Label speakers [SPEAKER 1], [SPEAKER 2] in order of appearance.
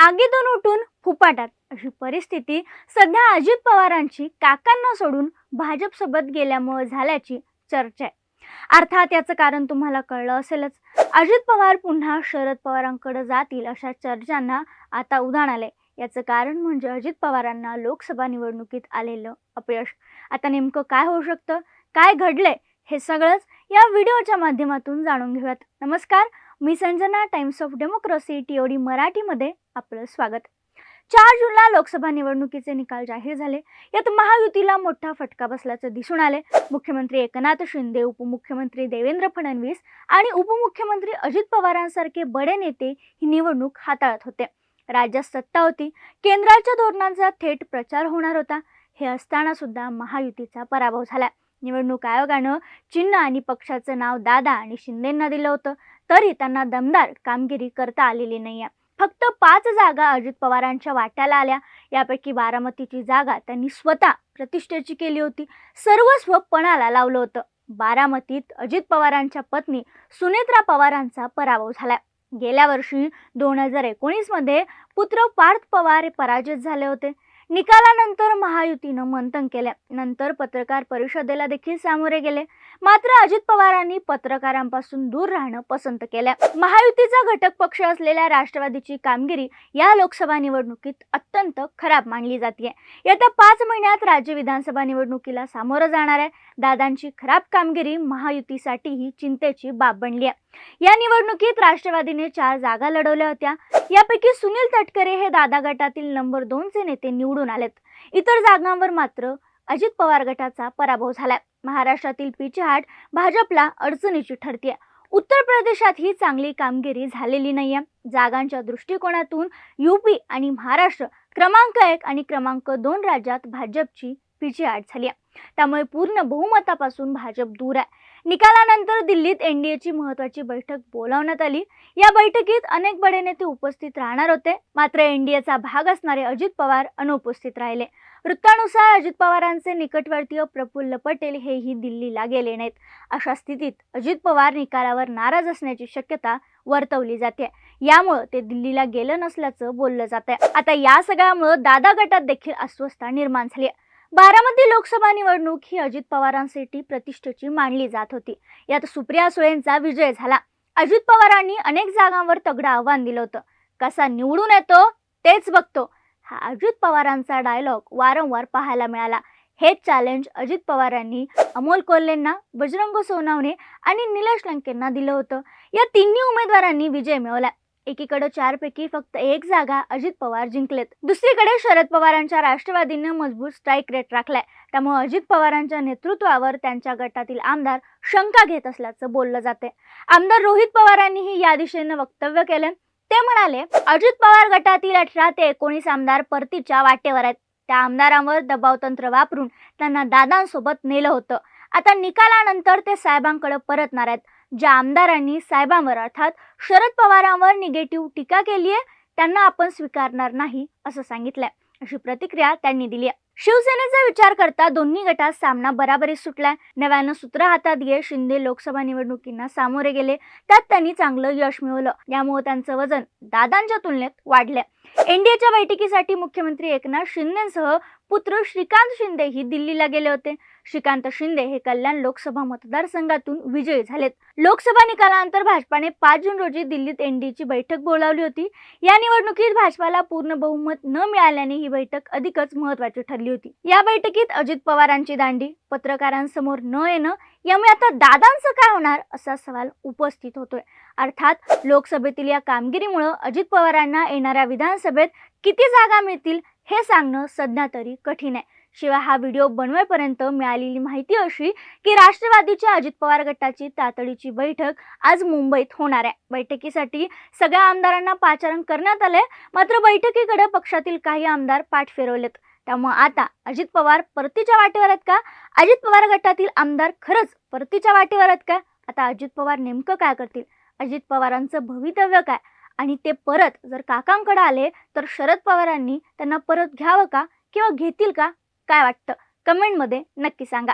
[SPEAKER 1] आगीतून उठून फुपाटात. अशी परिस्थिती सध्या अजित पवारांची काकांना सोडून भाजपसोबत गेल्यामुळे झाल्याची चर्चा आहे. अर्थात याचं कारण तुम्हाला कळलं असेलच. अजित पवार पुन्हा शरद पवारांकडे जातील अशा चर्चांना आता उधाण आलंय. याचं कारण म्हणजे अजित पवारांना लोकसभा निवडणुकीत आलेलं अपयश. आता नेमकं काय होऊ शकतं? काय घडलंय? हे सगळंच या व्हिडिओच्या माध्यमातून जाणून घेऊयात. नमस्कार मी Sanjana Times of Democracy TOD मराठीमध्ये आपलं स्वागत. चार जूनला लोकसभा निवडणुकीचे निकाल जाहीर झाले. यात महायुतीला मोठा फटका बसल्याचं दिसून आले. मुख्यमंत्री एकनाथ शिंदे उपमुख्यमंत्री देवेंद्र फडणवीस आणि उपमुख्यमंत्री अजित पवारांसारखे बडे नेते ही निवडणूक हाताळत होते. राज्यात सत्ता होती. केंद्राच्या धोरणांचा थेट प्रचार होणार होता. हे असताना सुद्धा महायुतीचा पराभव झाला निवडणूक आयोगानं चिन्ह आणि पक्षाचं नाव दादा आणि शिंदेंना दिलं होतं. तरी त्यांना दमदार कामगिरी करता आलेली नाही आहे फक्त पाच जागा अजित पवारांच्या वाट्याला आल्या. यापैकी बारामतीची जागा त्यांनी स्वतः प्रतिष्ठेची केली होती. सर्वस्व पणाला लावलं होतं. बारामतीत अजित पवारांच्या पत्नी सुनेत्रा पवारांचा पराभव झाला गेल्या वर्षी दोन हजार एकोणीसमध्ये पुत्र पार्थ पवार हे पराजित झाले होते. निकालानंतर महायुतीनं मंथन केलं. नंतर पत्रकार परिषदेला देखील सामोरे गेले. मात्र अजित पवारांनी पत्रकारांपासून दूर राहणं पसंत केलं. महायुतीचा घटक पक्ष असलेल्या राष्ट्रवादीची कामगिरी या लोकसभा निवडणुकीत अत्यंत खराब मानली जाते येत्या पाच महिन्यात राज्य विधानसभा निवडणुकीला सामोरं जाणार आहे. दादांची खराब कामगिरी महायुतीसाठी ही चिंतेची बाब बनली आहे. या निवडणुकीत राष्ट्रवादीने चार जागा लढवल्या होत्या. यापैकी सुनील तटकरे हे दादा गटातील नंबर दोनचे नेते निवडून आलेत. इतर जागांवर मात्र अजित पवार गटाचा पराभव झालाय. महाराष्ट्रातील पिछाट भाजपला अडचणीची ठरतीये. उत्तर प्रदेशात ही चांगली कामगिरी झालेली नाहीये. जागांच्या दृष्टिकोनातून युपी आणि महाराष्ट्र क्रमांक एक आणि क्रमांक दोन राज्यात भाजपची पिछेहाट झाली आहे त्यामुळे पूर्ण बहुमतापासून भाजप दूर आहे. निकालानंतर दिल्लीत एनडीएची महत्वाची बैठक बोलावण्यात आली. या बैठकीत अनेक बडे नेते उपस्थित राहणार होते. मात्र एनडीएचा भाग असणारे अजित पवार अनुपस्थित राहिले. वृत्तानुसार अजित पवारांचे निकटवर्तीय प्रफुल्ल पटेल हेही दिल्लीला गेले नाहीत. अशा स्थितीत अजित पवार निकालावर नाराज असण्याची शक्यता वर्तवली जाते. यामुळं ते दिल्लीला गेलं नसल्याचं बोललं जात आहे आता या सगळ्यामुळं दादा गटात देखील अस्वस्थता निर्माण झाली आहे बारामती लोकसभा निवडणूक ही अजित पवारांसाठी प्रतिष्ठेची मानली जात होती. यात सुप्रिया सुळेंचा विजय झाला. अजित पवारांनी अनेक जागांवर तगडं आव्हान दिलं होतं. कसा निवडून येतो तेच बघतो. हा अजित पवारांचा डायलॉग वारंवार पाहायला मिळाला. हे चॅलेंज अजित पवारांनी अमोल कोल्हेंना बजरंग सोनावणे आणि निलेश लंकेंना दिलं होतं. या तिन्ही उमेदवारांनी विजय मिळवला. एकीकडे चारपैकी फक्त एक जागा अजित पवार जिंकलेत. दुसरीकडे शरद पवारांच्या राष्ट्रवादीनं मजबूत स्ट्राईक रेट राखलाय. त्यामुळे अजित पवारांच्या नेतृत्वावर त्यांच्या गटातील आमदार शंका घेत असल्याचं बोललं जाते आमदार रोहित पवारांनीही या दिशेनं वक्तव्य केलं ते म्हणाले अजित पवार गटातील अठरा ते एकोणीस आमदार परतीच्या वाटेवर आहेत. त्या आमदारांवर दबाव तंत्र वापरून त्यांना दादांसोबत नेलं होतं. आता निकालानंतर ते साहेबांकडे परतणार आहेत. ज्या आमदारांनी साहेबांवर अर्थात शरद पवारांवर निगेटिव्ह टीका केली आहे त्यांना आपण स्वीकारणार नाही असं सांगितलंय. अशी प्रतिक्रिया त्यांनी दिली आहे. शिवसेनेचा विचार करता दोन्ही गटात सामना बराबरी सुटलाय. नव्यानं सूत्र हातात घेत शिंदे लोकसभा निवडणुकींना सामोरे गेले. त्यात त्यांनी चांगलं यश मिळवलं. यामुळे त्यांचं वजन दादांच्या तुलनेत वाढलंय. एनडीएच्या बैठकीसाठी मुख्यमंत्री एकनाथ शिंदेसह पुत्र श्रीकांत शिंदे ही दिल्लीला गेले होते. श्रीकांत शिंदे हे कल्याण लोकसभा मतदारसंघातून विजयी झालेत. लोकसभा निकालानंतर भाजपाने पाच जून रोजी दिल्लीत एनडीएची बैठक बोलावली होती. या निवडणुकीत भाजपाला पूर्ण बहुमत न मिळाल्याने ही बैठक अधिकच महत्वाची ठरली होती. या बैठकीत अजित पवारांची दांडी पत्रकारांसमोर न येणं यामुळे आता दादांचं काय होणार असा सवाल उपस्थित होतोय. अर्थात लोकसभेतील या कामगिरीमुळं अजित पवारांना येणाऱ्या विधानसभेत किती जागा मिळतील हे सांगणं सध्या तरी कठीण आहे. शिवाय हा व्हिडिओ बनवेपर्यंत मिळालेली माहिती अशी की राष्ट्रवादीच्या अजित पवार गटाची तातडीची बैठक आज मुंबईत होणार आहे. बैठकीसाठी सगळ्या आमदारांना पाचारण करण्यात आले मात्र बैठकीकडे पक्षातील काही आमदार पाठ फिरवलेत. त्यामुळे आता अजित पवार परतीच्या वाटेवर आहेत का? अजित पवार गटातील आमदार खरंच परतीच्या वाटेवर आहेत का? आता अजित पवार नेमकं काय करतील? अजित पवारांचं भवितव्य काय? आणि ते परत जर काकांकडे आले तर शरद पवारांनी त्यांना परत घ्यावं का? किंवा घेतील का? काय वाटतं? कमेंटमध्ये नक्की सांगा.